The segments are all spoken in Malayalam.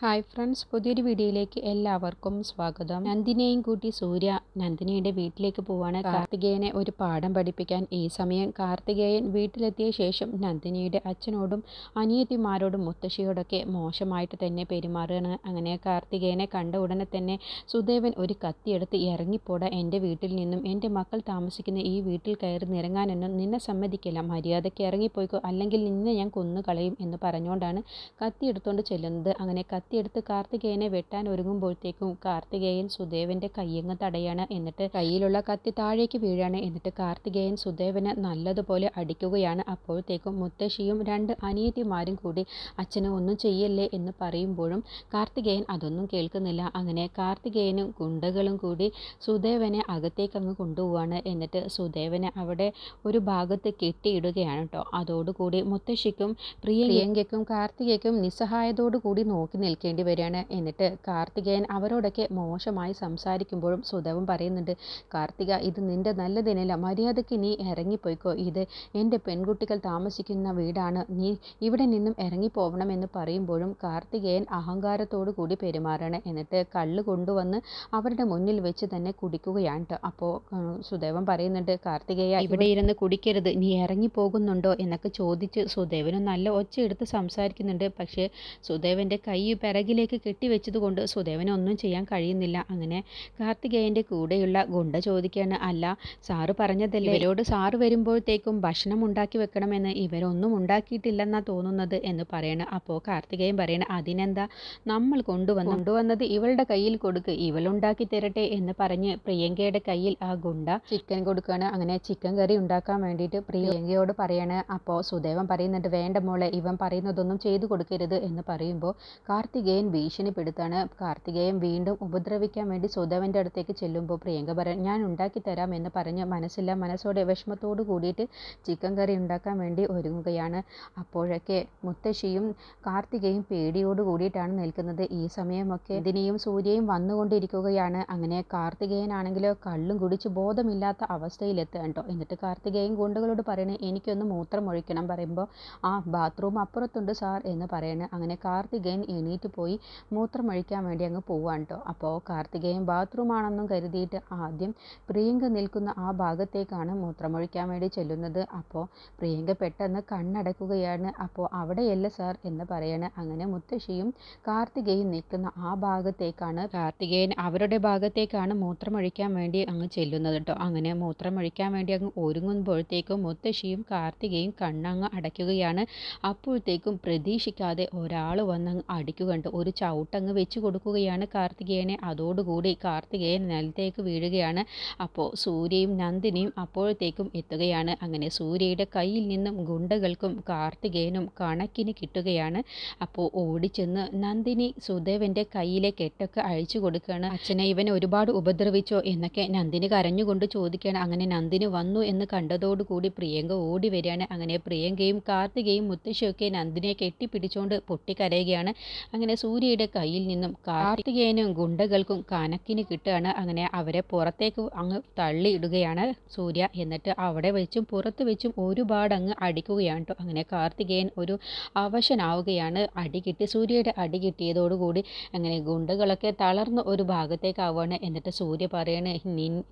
ഹായ് ഫ്രണ്ട്സ് പുതിയൊരു വീഡിയോയിലേക്ക് എല്ലാവർക്കും സ്വാഗതം. നന്ദിനെയും കൂട്ടി സൂര്യ നന്ദിനിയുടെ വീട്ടിലേക്ക് പോവാണ്. കാർത്തികേയനെ ഒരു പാഠം പഠിപ്പിക്കാൻ ഈ സമയം കാർത്തികേയൻ വീട്ടിലെത്തിയ ശേഷം നന്ദിനിയുടെ അച്ഛനോടും അനിയത്തിമാരോടും മുത്തശ്ശിയോടൊക്കെ മോശമായിട്ട് തന്നെ പെരുമാറുകയാണ്. അങ്ങനെ കാർത്തികേയനെ കണ്ട ഉടനെ തന്നെ സുദേവൻ ഒരു കത്തിയെടുത്ത് ഇറങ്ങിപ്പോട എന്റെ വീട്ടിൽ നിന്നും എന്റെ മക്കൾ താമസിക്കുന്ന ഈ വീട്ടിൽ കയറി നിറങ്ങാനൊന്നും നിന്നെ സമ്മതിക്കില്ല. മര്യാദയ്ക്ക് ഇറങ്ങിപ്പോയിക്കോ അല്ലെങ്കിൽ നിന്നെ ഞാൻ കൊന്നുകളയും എന്ന് പറഞ്ഞുകൊണ്ടാണ് കത്തിയെടുത്തുകൊണ്ട് ചെല്ലുന്നത്. അങ്ങനെ കത്തിയെടുത്ത് കാർത്തികേയനെ വെട്ടാൻ ഒരുങ്ങുമ്പോഴത്തേക്കും കാർത്തികേയൻ സുദേവന്റെ കയ്യങ്ങ് തടയാണ്. എന്നിട്ട് കയ്യിലുള്ള കത്തി താഴേക്ക് വീഴാണ്. എന്നിട്ട് കാർത്തികേയൻ സുദേവനെ നല്ലതുപോലെ അടിക്കുകയാണ്. അപ്പോഴത്തേക്കും മുത്തശ്ശിയും രണ്ട് അനിയത്തിമാരും കൂടി അച്ഛനെ ഒന്നും ചെയ്യല്ലേ? എന്ന് പറയുമ്പോഴും കാർത്തികേയൻ അതൊന്നും കേൾക്കുന്നില്ല. അങ്ങനെ കാർത്തികേയനും ഗുണ്ടകളും കൂടി സുദേവനെ അകത്തേക്ക് അങ്ങ് കൊണ്ടുപോവാണ്. എന്നിട്ട് സുദേവനെ അവിടെ ഒരു ഭാഗത്ത് കെട്ടിയിടുകയാണ് കേട്ടോ അതോടുകൂടി മുത്തശ്ശിക്കും പ്രിയങ്കയ്ക്കും കാർത്തികയ്ക്കും നിസ്സഹായതോടുകൂടി നോക്കി നോക്കി നിൽക്കേണ്ടി വരികയാണ്. എന്നിട്ട് കാർത്തികേയൻ അവരോടൊക്കെ മോശമായി സംസാരിക്കുമ്പോഴും സുധവും പറയുന്നുണ്ട് കാർത്തിക ഇത് നിന്റെ നല്ലതിനല്ല. മര്യാദയ്ക്ക് നീ ഇറങ്ങിപ്പോയിക്കോ. ഇത് എന്റെ പെൺകുട്ടികൾ താമസിക്കുന്ന വീടാണ്. നീ ഇവിടെ നിന്നും ഇറങ്ങിപ്പോവണമെന്ന് പറയുമ്പോഴും കാർത്തികേയൻ അഹങ്കാരത്തോടു കൂടി പെരുമാറണം. എന്നിട്ട് കള്ള് കൊണ്ടുവന്ന് അവരുടെ മുന്നിൽ വെച്ച് തന്നെ കുടിക്കുകയാണ് അപ്പോൾ സുദേവൻ പറയുന്നുണ്ട് കാർത്തികേയ ഇവിടെ ഇരുന്ന് കുടിക്കരുത്. നീ ഇറങ്ങിപ്പോകുന്നുണ്ടോ? എന്നൊക്കെ ചോദിച്ച് സുദേവനും നല്ല ഒച്ച എടുത്ത് സംസാരിക്കുന്നുണ്ട്. പക്ഷേ സുദേവന്റെ കൈ പിറകിലേക്ക് കെട്ടിവെച്ചതുകൊണ്ട് സുദേവന് ഒന്നും ചെയ്യാൻ കഴിയുന്നില്ല. അങ്ങനെ കാർത്തികേയന്റെ കൂടെയുള്ള ഗുണ്ട ചോദിക്കാണ് അല്ല സാറ് പറഞ്ഞതല്ലേ? ഇവരോട് സാറ് വരുമ്പോഴത്തേക്കും ഭക്ഷണം ഉണ്ടാക്കി വെക്കണമെന്ന് ഇവരൊന്നും ഉണ്ടാക്കിയിട്ടില്ലെന്നാ തോന്നുന്നത് എന്ന് പറയണ. അപ്പോൾ കാർത്തികേയൻ പറയണ അതിനെന്താ? നമ്മൾ കൊണ്ടുവന്നു കൊണ്ടുവന്നത് ഇവളുടെ കയ്യിൽ കൊടുക്ക് ഇവളുണ്ടാക്കി തരട്ടെ എന്ന് പറഞ്ഞ് പ്രിയങ്കയുടെ കയ്യിൽ ആ ഗുണ്ട ചിക്കൻ കൊടുക്കുകയാണ് അങ്ങനെ ചിക്കൻ കറി ഉണ്ടാക്കാൻ വേണ്ടിയിട്ട് പ്രിയങ്കയോട് പറയാണ്. അപ്പോൾ സുദേവൻ പറയുന്നുണ്ട് വേണ്ട മോളെ ഇവൻ പറയുന്നതൊന്നും ചെയ്തു കൊടുക്കരുത് എന്ന് പറയുമ്പോൾ കാർത്തികേയൻ ഭീഷണിപ്പെടുത്താണ്. കാർത്തികേയൻ വീണ്ടും ഉപദ്രവിക്കാൻ വേണ്ടി സുധവന്റെ അടുത്തേക്ക് ചെല്ലുമ്പോൾ പ്രിയങ്ക പറയാൻ ഞാൻ ഉണ്ടാക്കി തരാം എന്ന് പറഞ്ഞ് മനസ്സില്ല മനസ്സോടെ വിഷമത്തോട് കൂടിയിട്ട് ചിക്കൻ കറി ഉണ്ടാക്കാൻ വേണ്ടി ഒരുങ്ങുകയാണ്. അപ്പോഴൊക്കെ മുത്തശ്ശിയും കാർത്തികയും പേടിയോട് കൂടിയിട്ടാണ് നിൽക്കുന്നത്. ഈ സമയമൊക്കെ ഇതിനെയും സൂര്യയും വന്നുകൊണ്ടിരിക്കുകയാണ്. അങ്ങനെ കാർത്തികേയനാണെങ്കിലോ കള്ളും കുടിച്ച് ബോധമില്ലാത്ത അവസ്ഥയിലെത്തുക കേട്ടോ. എന്നിട്ട് കാർത്തികേയൻ ഗുണ്ടകളോട് പറയണേ എനിക്കൊന്ന് മൂത്രം ഒഴിക്കണം പറയുമ്പോൾ ആ ബാത്റൂം അപ്പുറത്തുണ്ട് സാർ എന്ന് പറയണേ. അങ്ങനെ കാർത്തികേയൻ എണീറ്റ് പോയി മൂത്രമൊഴിക്കാൻ വേണ്ടി അങ്ങ് പോവാണ് കേട്ടോ അപ്പോൾ കാർത്തികേയൻ ബാത്റൂമാണെന്നും കരുതിയിട്ട് ആദ്യം പ്രിയങ്ക നിൽക്കുന്ന ആ ഭാഗത്തേക്കാണ് മൂത്രമൊഴിക്കാൻ വേണ്ടി ചെല്ലുന്നത്. അപ്പോൾ പ്രിയങ്ക പെട്ടെന്ന് കണ്ണടക്കുകയാണ്. അപ്പോൾ അവിടെയല്ല സാർ എന്ന് പറയാണ്. അങ്ങനെ മുത്തശ്ശിയും കാർത്തികേയും നിൽക്കുന്ന ആ ഭാഗത്തേക്കാണ് കാർത്തികേയൻ അവരുടെ ഭാഗത്തേക്കാണ് മൂത്രമൊഴിക്കാൻ വേണ്ടി അങ്ങ് ചെല്ലുന്നത് കേട്ടോ അങ്ങനെ മൂത്രമൊഴിക്കാൻ വേണ്ടി അങ്ങ് ഒരുങ്ങുമ്പോഴത്തേക്കും മുത്തശ്ശിയും കാർത്തികയും കണ്ണങ്ങ് അടയ്ക്കുകയാണ്. അപ്പോഴത്തേക്കും പ്രതീക്ഷിക്കാതെ ഒരാൾ വന്ന് വന്നങ്ങ് അടിക്കുകയുണ്ട് ഒരു ചവിട്ടങ്ങ് വെച്ച് കൊടുക്കുകയാണ് കാർത്തികേയനെ. അതോടുകൂടി കാർത്തികേയൻ നിലത്തേക്ക് വീഴുകയാണ്. അപ്പോൾ സൂര്യയും നന്ദിനിയും അപ്പോഴത്തേക്കും എത്തുകയാണ്. അങ്ങനെ സൂര്യയുടെ കയ്യിൽ നിന്നും ഗുണ്ടകൾക്കും കാർത്തികേയനും കണക്കിന് കിട്ടുകയാണ്. അപ്പോൾ ഓടിച്ചെന്ന് നന്ദിനി സുദേവന്റെ കയ്യിലെ കെട്ടൊക്കെ അഴിച്ചു കൊടുക്കുകയാണ്. അച്ഛനെ ഇവനെ ഒരുപാട് ഉപദ്രവിച്ചോ? എന്നൊക്കെ നന്ദിനി കരഞ്ഞുകൊണ്ട് ചോദിക്കുകയാണ്. അങ്ങനെ നന്ദിനി വന്നു എന്ന് കണ്ടതോടുകൂടി പ്രിയങ്ക ഓടി വരികയാണ്. അങ്ങനെ പ്രിയങ്കയും കാർത്തികയും മുത്തശ്ശിയൊക്കെ നന്ദിനിയെ കെട്ടിപ്പിടിച്ചുകൊണ്ട് പൊട്ടിക്കരയുകയാണ്. അങ്ങനെ സൂര്യയുടെ കയ്യിൽ നിന്നും കാർത്തികേയനും ഗുണ്ടകൾക്കും കനക്കിന് കിട്ടുകയാണ്. അങ്ങനെ അവരെ പുറത്തേക്ക് അങ്ങ് തള്ളിയിടുകയാണ് സൂര്യ. എന്നിട്ട് അവിടെ വെച്ചും പുറത്ത് വെച്ചും ഒരുപാട് അങ്ങ് അടിക്കുകയാണ് കേട്ടോ. അങ്ങനെ കാർത്തികേയൻ ഒരു അവശനാവുകയാണ്. അടി കിട്ടി സൂര്യയുടെ അടി കിട്ടിയതോടുകൂടി അങ്ങനെ ഗുണ്ടകളൊക്കെ തളർന്ന് ഒരു ഭാഗത്തേക്കാവുകയാണ്. എന്നിട്ട് സൂര്യ പറയണേ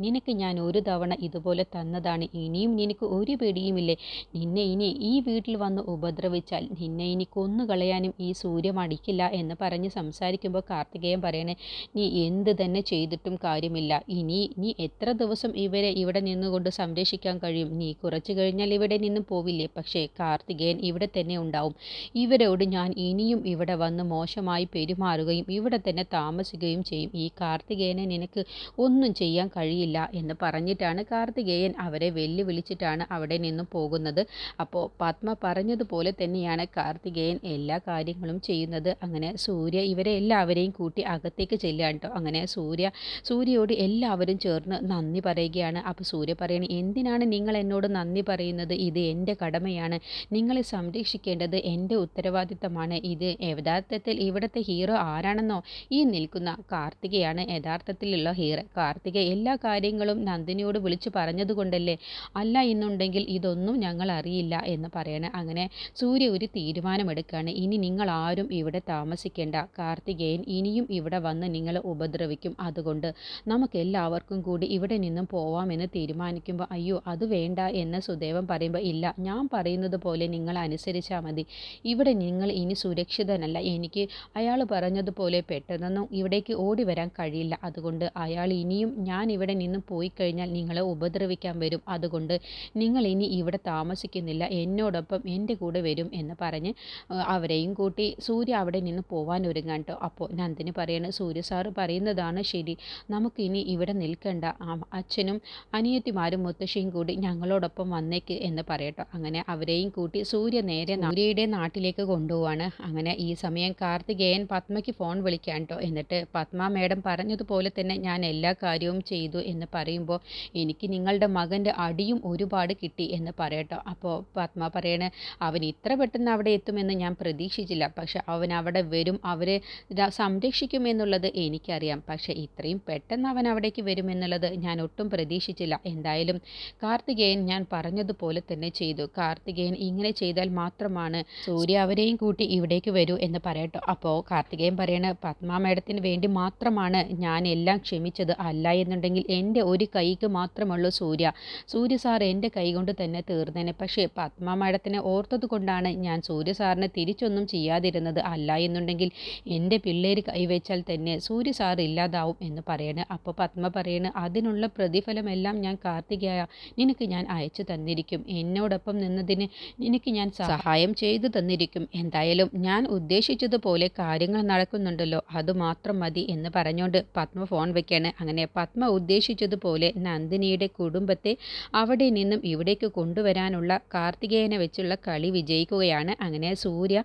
നിനക്ക് ഞാൻ ഒരു തവണ ഇതുപോലെ തന്നതാണ്. ഇനിയും നിനക്ക് ഒരു പേടിയുമില്ലേ? നിന്നെ ഇനി ഈ വീട്ടിൽ വന്ന് ഉപദ്രവിച്ചാൽ നിന്നെ ഇനി കൊന്നു കളയാനും ഈ സൂര്യ മടിക്കില്ല എന്ന് പറഞ്ഞ് സംസാരിക്കുമ്പോൾ കാർത്തികേയൻ പറയണേ നീ എന്ത് തന്നെ ചെയ്തിട്ടും കാര്യമില്ല. ഇനി നീ എത്ര ദിവസം ഇവരെ ഇവിടെ നിന്നുകൊണ്ട് സംരക്ഷിക്കാൻ കഴിയും? നീ കുറച്ച് കഴിഞ്ഞാൽ ഇവിടെ നിന്നും പോവില്ലേ? പക്ഷേ കാർത്തികേയൻ ഇവിടെ തന്നെ ഉണ്ടാവും. ഇവരോട് ഞാൻ ഇനിയും ഇവിടെ വന്ന് മോശമായി പെരുമാറുകയും ഇവിടെ തന്നെ താമസിക്കുകയും ചെയ്യും. ഈ കാർത്തികേയനെ നിനക്ക് ഒന്നും ചെയ്യാൻ കഴിയില്ല എന്ന് പറഞ്ഞിട്ടാണ് കാർത്തികേയൻ അവരെ വെല്ലുവിളിച്ചിട്ടാണ് അവിടെ നിന്നും പോകുന്നത്. അപ്പോൾ പത്മ പറഞ്ഞതുപോലെ തന്നെയാണ് കാർത്തികേയൻ എല്ലാ കാര്യങ്ങളും ചെയ്യുന്നത്. അങ്ങനെ സൂര്യ ഇവരെ എല്ലാവരെയും കൂട്ടി അകത്തേക്ക് ചെല്ലുകയാണ് കേട്ടോ. അങ്ങനെ സൂര്യ സൂര്യയോട് എല്ലാവരും ചേർന്ന് നന്ദി പറയുകയാണ്. അപ്പോൾ സൂര്യ പറയണേ എന്തിനാണ് നിങ്ങൾ എന്നോട് നന്ദി പറയുന്നത്? ഇത് എന്റെ കടമയാണ്. നിങ്ങളെ സംരക്ഷിക്കേണ്ടത് എന്റെ ഉത്തരവാദിത്തമാണ്. ഇത് യഥാർത്ഥത്തിൽ ഇവിടുത്തെ ഹീറോ ആരാണെന്നോ ഈ നിൽക്കുന്ന കാർത്തികയാണ് യഥാർത്ഥത്തിലുള്ള ഹീറോ കാർത്തിക എല്ലാ കാര്യങ്ങളും നന്ദിനിയോട് വിളിച്ചു പറഞ്ഞതുകൊണ്ടല്ലേ? അല്ല എന്നുണ്ടെങ്കിൽ ഇതൊന്നും ഞങ്ങൾ അറിയില്ല എന്ന് പറയണേ. അങ്ങനെ സൂര്യ ഒരു തീരുമാനമെടുക്കുകയാണ്. ഇനി നിങ്ങൾ ആരും ഇവിടെ താമസ താമസിക്കേണ്ട. കാർത്തികേയൻ ഇനിയും ഇവിടെ വന്ന് നിങ്ങളെ ഉപദ്രവിക്കും. അതുകൊണ്ട് നമുക്കെല്ലാവർക്കും കൂടി ഇവിടെ നിന്നും പോവാമെന്ന് തീരുമാനിക്കുമ്പോൾ അയ്യോ അത് വേണ്ട എന്ന് സുദേവൻ പറയുമ്പോൾ ഇല്ല ഞാൻ പറയുന്നത് പോലെ നിങ്ങൾ അനുസരിച്ചാൽ മതി. ഇവിടെ നിങ്ങൾ ഇനി സുരക്ഷിതനല്ല. എനിക്ക് അയാൾ പറഞ്ഞതുപോലെ പെട്ടെന്നൊന്നും ഇവിടേക്ക് ഓടി വരാൻ കഴിയില്ല. അതുകൊണ്ട് അയാൾ ഇനിയും ഞാൻ ഇവിടെ നിന്ന് പോയി കഴിഞ്ഞാൽ നിങ്ങളെ ഉപദ്രവിക്കാൻ വരും. അതുകൊണ്ട് നിങ്ങൾ ഇനി ഇവിടെ താമസിക്കുന്നില്ല. എന്നോടൊപ്പം എന്റെ കൂടെ വരും എന്ന് പറഞ്ഞ് അവരെയും കൂട്ടി സൂര്യ അവിടെ നിന്ന് പോവാൻ ഒരുങ്ങാൻ കേട്ടോ അപ്പോൾ നന്ദിനി പറയണ സൂര്യ പറയുന്നതാണ് ശരി. നമുക്കിനി ഇവിടെ നിൽക്കണ്ട. അച്ഛനും അനിയത്തിമാരും മുത്തശ്ശിയും കൂടി ഞങ്ങളോടൊപ്പം വന്നേക്ക് എന്ന് പറയട്ടോ. അങ്ങനെ അവരെയും കൂട്ടി സൂര്യ നേരെ സൂര്യയുടെ നാട്ടിലേക്ക് കൊണ്ടുപോവാണ്. അങ്ങനെ ഈ സമയം കാർത്തികേയൻ പത്മയ്ക്ക് ഫോൺ വിളിക്കാൻ കേട്ടോ എന്നിട്ട് പത്മ മേഡം പറഞ്ഞതുപോലെ തന്നെ ഞാൻ എല്ലാ കാര്യവും ചെയ്തു എന്ന് പറയുമ്പോൾ എനിക്ക് നിങ്ങളുടെ മകന്റെ അടിയും ഒരുപാട് കിട്ടി എന്ന് പറയട്ടോ. അപ്പോൾ പത്മ പറയണേ അവൻ ഇത്ര പെട്ടെന്ന് അവിടെ എത്തുമെന്ന് ഞാൻ പ്രതീക്ഷിച്ചില്ല. പക്ഷെ അവൻ അവിടെ വരും അവരെ സംരക്ഷിക്കുമെന്നുള്ളത് എനിക്കറിയാം. പക്ഷേ ഇത്രയും പെട്ടെന്ന് അവൻ അവിടേക്ക് വരുമെന്നുള്ളത് ഞാൻ ഒട്ടും പ്രതീക്ഷിച്ചില്ല. എന്തായാലും കാർത്തികേയൻ ഞാൻ പറഞ്ഞതുപോലെ തന്നെ ചെയ്തു. കാർത്തികേയൻ ഇങ്ങനെ ചെയ്താൽ മാത്രമാണ് സൂര്യ അവരെയും കൂട്ടി ഇവിടേക്ക് വരൂ എന്ന് പറയട്ടോ. അപ്പോൾ കാർത്തികേയൻ പറയണ പത്മ മേഡത്തിന് വേണ്ടി മാത്രമാണ് ഞാൻ എല്ലാം ക്ഷമിച്ചത് അല്ല എന്നുണ്ടെങ്കിൽ എന്റെ ഒരു കൈക്ക് മാത്രമുള്ളൂ സൂര്യ. സൂര്യ സാർ എന്റെ കൈ കൊണ്ട് തന്നെ തീർന്നേനെ. പക്ഷേ പത്മ മേഡത്തിനെ ഓർത്തത് കൊണ്ടാണ് ഞാൻ സൂര്യ സാറിനെ തിരിച്ചൊന്നും ചെയ്യാതിരുന്നത് അല്ല എന്നുണ്ടെങ്കിൽ എന്റെ പിള്ളേർ കൈവച്ചാൽ തന്നെ സൂര്യ സാർ ഇല്ലാതാവും എന്ന് പറയണ്. അപ്പോൾ പത്മ പറയണ് അതിനുള്ള പ്രതിഫലമെല്ലാം ഞാൻ കാർത്തികയായ നിനക്ക് ഞാൻ അയച്ചു തന്നിരിക്കും. എന്നോടൊപ്പം നിന്നതിന് നിനക്ക് ഞാൻ സഹായം ചെയ്തു തന്നിരിക്കും. എന്തായാലും ഞാൻ ഉദ്ദേശിച്ചതുപോലെ കാര്യങ്ങൾ നടക്കുന്നുണ്ടല്ലോ അതുമാത്രം മതി എന്ന് പറഞ്ഞുകൊണ്ട് പത്മ ഫോൺ വെക്കാണ്. അങ്ങനെ പത്മ ഉദ്ദേശിച്ചതുപോലെ നന്ദിനിയുടെ കുടുംബത്തെ അവിടെ നിന്നും ഇവിടേക്ക് കൊണ്ടുവരാനുള്ള കാർത്തികേയനെ വെച്ചുള്ള കളി വിജയിക്കുകയാണ്. അങ്ങനെ സൂര്യ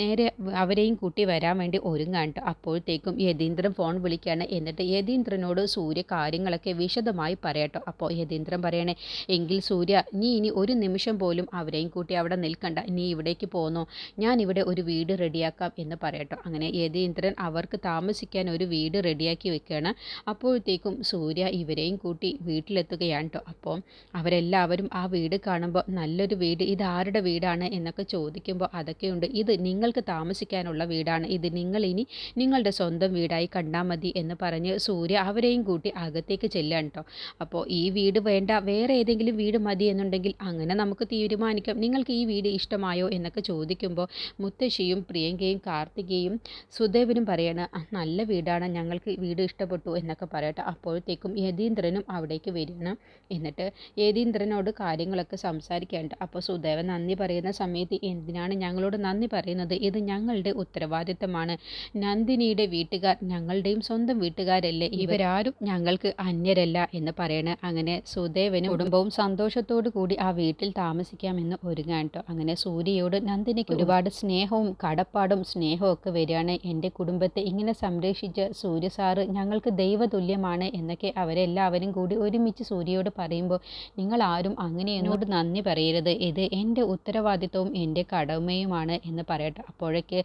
നേരെ അവരെയും കൂട്ടി വരാൻ വേണ്ടി ഒരുങ്ങാണ്ട് അപ്പോഴത്തേക്കും യതീന്ദ്രൻ ഫോൺ വിളിക്കുകയാണ്. എന്നിട്ട് യതീന്ദ്രനോട് സൂര്യ കാര്യങ്ങളൊക്കെ വിശദമായി പറയട്ടോ. അപ്പോൾ യതീന്ദ്രൻ പറയണേ എങ്കിൽ സൂര്യ നീ ഇനി ഒരു നിമിഷം പോലും അവരെയും കൂട്ടി അവിടെ നിൽക്കണ്ട. നീ ഇവിടേക്ക് പോന്നോ. ഞാൻ ഇവിടെ ഒരു വീട് റെഡിയാക്കാം എന്ന് പറയട്ടോ. അങ്ങനെ യതീന്ദ്രൻ അവർക്ക് താമസിക്കാൻ ഒരു വീട് റെഡിയാക്കി വെക്കുകയാണ്. അപ്പോഴത്തേക്കും സൂര്യ ഇവരെയും കൂട്ടി വീട്ടിലെത്തുകയാണ് കേട്ടോ അപ്പോൾ അവരെല്ലാവരും ആ വീട് കാണുമ്പോൾ നല്ലൊരു വീട് ഇത് ആരുടെ വീടാണ്? എന്നൊക്കെ ചോദിക്കുമ്പോൾ അതൊക്കെയുണ്ട്. ഇത് നിങ്ങൾക്ക് താമസിക്കാനുള്ള വീടാണ്. ഇത് നിങ്ങൾ ഇനി നിങ്ങളുടെ സ്വന്തം വീടായി കണ്ടാൽ മതി എന്ന് പറഞ്ഞ് സൂര്യ അവരെയും കൂട്ടി അകത്തേക്ക് ചെല്ലുകയാണ് കേട്ടോ അപ്പോൾ ഈ വീട് വേണ്ട വേറെ ഏതെങ്കിലും വീട് മതി എന്നുണ്ടെങ്കിൽ അങ്ങനെ നമുക്ക് തീരുമാനിക്കാം. നിങ്ങൾക്ക് ഈ വീട് ഇഷ്ടമായോ എന്നൊക്കെ ചോദിക്കുമ്പോൾ മുത്തശ്ശിയും പ്രിയങ്കയും കാർത്തികയും സുദേവനും പറയാണ് നല്ല വീടാണ്. ഞങ്ങൾക്ക് വീട് ഇഷ്ടപ്പെട്ടു എന്നൊക്കെ പറയട്ടെ. അപ്പോഴത്തേക്കും യതീന്ദ്രനും അവിടേക്ക് വരികയാണ്. എന്നിട്ട് യതീന്ദ്രനോട് കാര്യങ്ങളൊക്കെ സംസാരിക്കാനുണ്ട് അപ്പോൾ സുദേവൻ നന്ദി പറയുന്ന സമയത്ത് എന്തിനാണ് ഞങ്ങളോട് നന്ദി പറയുന്നത്? ഇത് ഞങ്ങളുടെ ഉത്തരവാദിത്തമാണ് നന്ദിനിയുടെ വീട്ടുകാർ ഞങ്ങളുടെയും സ്വന്തം വീട്ടുകാരല്ലേ? ഇവരാരും ഞങ്ങൾക്ക് അന്യരല്ല എന്ന് പറയണ അങ്ങനെ സുദേവനും കുടുംബവും സന്തോഷത്തോടു കൂടി ആ വീട്ടിൽ താമസിക്കാമെന്ന് ഒരുങ്ങാൻ കേട്ടോ അങ്ങനെ സൂര്യയോട് നന്ദിനിക്ക് ഒരുപാട് സ്നേഹവും കടപ്പാടും സ്നേഹവും ഒക്കെ വരികയാണ്. എന്റെ കുടുംബത്തെ ഇങ്ങനെ സംരക്ഷിച്ച സൂര്യ സാറ് ഞങ്ങൾക്ക് ദൈവതുല്യമാണ് എന്നൊക്കെ അവരെല്ലാവരും കൂടി ഒരുമിച്ച് സൂര്യയോട് പറയുമ്പോൾ നിങ്ങൾ ആരും അങ്ങനെ എന്നോട് നന്ദി പറയരുത്. ഇത് എന്റെ ഉത്തരവാദിത്വവും എന്റെ കടമയുമാണ് എന്ന് പറയട്ടെ. അപ്പോഴേക്ക്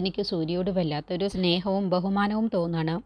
നന്ദിനിക്ക് സൂര്യയോട് വല്ലാത്തൊരു സ്നേഹവും ബഹുമാനവും തോന്നണം.